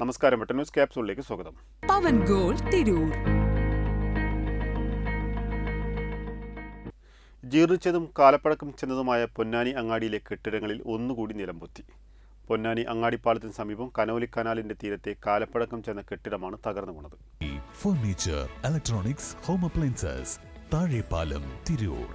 നമസ്കാരം. ന്യൂസ് ക്യാപ്സൂളിലേക്ക് സ്വാഗതം. പവൻ ഗോൾ തിരൂർ. ജീർണിച്ചതും കാലപ്പഴക്കം ചെന്നതുമായ പൊന്നാനി അങ്ങാടിയിലെ കെട്ടിടങ്ങളിൽ ഒന്നുകൂടി നിലംപൊത്തി. പൊന്നാനി അങ്ങാടിപ്പാളത്തിന് സമീപം കനോലി കനാലിന്റെ തീരത്തെ കാലപ്പഴക്കം ചെന്ന കെട്ടിടമാണ് തകർന്നു വീണത്. Furniture electronics home appliances Thazhepalam Tirur.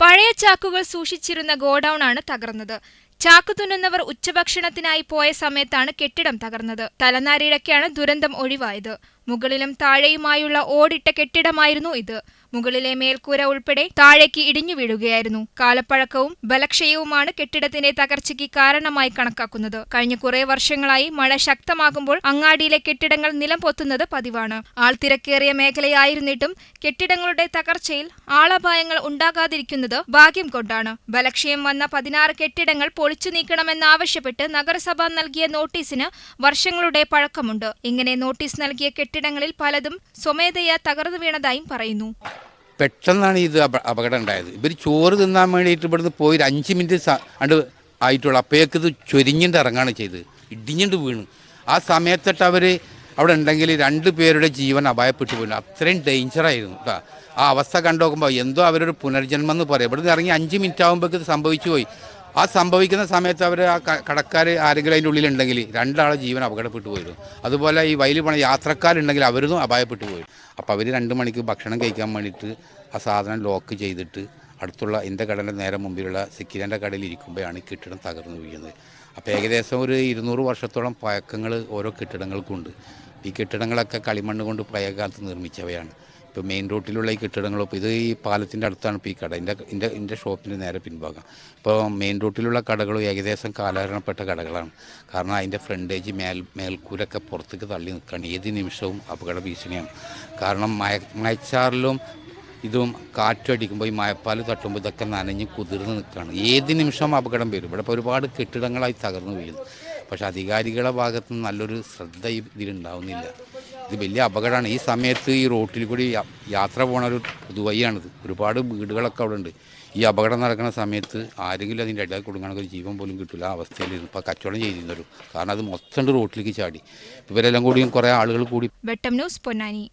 പഴയ ചാക്കുകൾ സൂക്ഷിച്ചിരുന്ന ഗോഡൌൺ ആണ് തകർന്നത്. ചാക്ക് തുന്നുന്നവർ ഉച്ചഭക്ഷണത്തിനായി പോയ സമയത്താണ് കെട്ടിടം തകർന്നത്. തലനാരിഴക്കാണ് ദുരന്തം ഒഴിവായത്. മുകളിലും താഴെയുമായുള്ള ഓടിട്ട കെട്ടിടമായിരുന്നു ഇത്. മുകളിലെ മേൽക്കൂര ഉൾപ്പെടെ താഴേക്ക് ഇടിഞ്ഞു വീഴുകയായിരുന്നു. കാലപ്പഴക്കവും ബലക്ഷയവുമാണ് കെട്ടിടത്തിന്റെ തകർച്ചയ്ക്ക് കാരണമായി കണക്കാക്കുന്നത്. കഴിഞ്ഞ കുറെ വർഷങ്ങളായി മഴ ശക്തമാകുമ്പോൾ അങ്ങാടിയിലെ കെട്ടിടങ്ങൾ നിലം പൊത്തുന്നത് പതിവാണ്. ആൾത്തിരക്കേറിയ മേഖലയായിരുന്നിട്ടും കെട്ടിടങ്ങളുടെ തകർച്ചയിൽ ആളപായങ്ങൾ ഉണ്ടാകാതിരിക്കുന്നത് ഭാഗ്യം കൊണ്ടാണ്. ബലക്ഷയം വന്ന പതിനാറ് കെട്ടിടങ്ങൾ പൊളിച്ചു നീക്കണമെന്നാവശ്യപ്പെട്ട് നഗരസഭ നൽകിയ നോട്ടീസിന് വർഷങ്ങളുടെ പഴക്കമുണ്ട്. ഇങ്ങനെ നോട്ടീസ് നൽകിയ കെട്ടിടങ്ങളിൽ പലതും സ്വമേധയാ തകർന്നു വീണതായും പറയുന്നു. പെട്ടെന്നാണ് ഇത് അപ- അപകടം ഉണ്ടായത്. ഇവർ ചോറ് തിന്നാൻ വേണ്ടിയിട്ട് ഇവിടുന്ന് പോയി ഒരു അഞ്ച് മിനിറ്റ് അണ്ട് ആയിട്ടുള്ളൂ. അപ്പോഴേക്ക് ഇത് ചൊരിഞ്ഞിട്ട് ഇറങ്ങാണ് ചെയ്ത് ഇടിഞ്ഞിട്ട് വീണ്. ആ സമയത്തിട്ട് അവർ അവിടെ ഉണ്ടെങ്കിൽ രണ്ട് പേരുടെ ജീവൻ അപായപ്പെട്ടു പോയി. അത്രയും ഡേഞ്ചറായിരുന്നു കേട്ടോ ആ അവസ്ഥ കണ്ടു നോക്കുമ്പോൾ എന്തോ അവരൊരു പുനർജന്മം എന്ന് പറയും. ഇവിടുന്ന് ഇറങ്ങി അഞ്ച് മിനിറ്റ് ആകുമ്പോഴേക്ക് ഇത് സംഭവിച്ചു പോയി. ആ സംഭവിക്കുന്ന സമയത്ത് അവർ ആ കടക്കാർ ആരെങ്കിലും അതിന്റെ ഉള്ളിലുണ്ടെങ്കിൽ രണ്ടാളെ ജീവൻ അപകടപ്പെട്ടു പോയിരുന്നു. അതുപോലെ ഈ വയലിൽ പോണ യാത്രക്കാരുണ്ടെങ്കിൽ അവരും അപായപ്പെട്ടു പോയി. അപ്പോൾ അവർ രണ്ട് മണിക്ക് ഭക്ഷണം കഴിക്കാൻ വേണ്ടിയിട്ട് ആ സാധനം ലോക്ക് ചെയ്തിട്ട് അടുത്തുള്ള എന്റെ കടലിന്റെ നേരെ മുമ്പിലുള്ള സിക്കിരന്റെ കടയിൽ ഇരിക്കുമ്പോഴാണ് ഈ കെട്ടിടം തകർന്നു വീഴുന്നത്. അപ്പോൾ ഏകദേശം ഒരു ഇരുന്നൂറ് വർഷത്തോളം പഴക്കങ്ങൾ ഓരോ കെട്ടിടങ്ങൾക്കുണ്ട്. ഈ കെട്ടിടങ്ങളൊക്കെ കളിമണ്ണ് കൊണ്ട് പഴയകാലത്ത് നിർമ്മിച്ചവയാണ്. ഇപ്പോൾ മെയിൻ റോട്ടിലുള്ള ഈ കെട്ടിടങ്ങളും ഇത് ഈ പാലത്തിന്റെ അടുത്താണ് ഇപ്പോൾ ഈ കട. എന്റെ എന്റെ എന്റെ ഷോപ്പിന്റെ നേരെ പിൻഭാഗം. ഇപ്പോൾ മെയിൻ റോട്ടിലുള്ള കടകളും ഏകദേശം കാലഹരണപ്പെട്ട കടകളാണ്. കാരണം അതിന്റെ ഫ്രണ്ടേജ് മേൽ മേൽക്കൂരൊക്കെ പുറത്തേക്ക് തള്ളി നിൽക്കുകയാണ്. ഏത് നിമിഷവും അപകട ഭീഷണിയാണ്. കാരണം മയ മയച്ചാറിലും ഇതും കാറ്റടിക്കുമ്പോൾ ഈ മയപ്പാൽ തട്ടുമ്പോൾ ഇതൊക്കെ നനഞ്ഞ് കുതിർന്ന് നിൽക്കുകയാണ്. ഏത് നിമിഷം അപകടം വരും. ഇവിടെ ഇപ്പോൾ ഒരുപാട് കെട്ടിടങ്ങളായി തകർന്നു വീഴുന്നു. പക്ഷേ അധികാരികളുടെ ഭാഗത്തുനിന്ന് നല്ലൊരു ശ്രദ്ധ ഇതിലുണ്ടാവുന്നില്ല. ഇത് വലിയ അപകടമാണ്. ഈ സമയത്ത് ഈ റോട്ടിൽ കൂടി യാത്ര പോണ ഒരു പൊതുവഴിയാണിത്. ഒരുപാട് വീടുകളൊക്കെ അവിടെ ഉണ്ട് ഈ അപകടം നടക്കുന്ന സമയത്ത് ആരെങ്കിലും അതിന്റെ ഇടയിൽ കൊടുക്കണമെങ്കിൽ ഒരു ജീവൻ പോലും കിട്ടില്ല ആ അവസ്ഥയിലിരുന്നു ഇപ്പോൾ കച്ചവടം ചെയ്തിരുന്നൊരു കാരണം അത് മൊത്തം റോട്ടിലേക്ക് ചാടി. ഇവരെല്ലാം കൂടിയും കുറേ ആളുകൾ കൂടി വെട്ടം ന്യൂസ് പൊന്നാനി.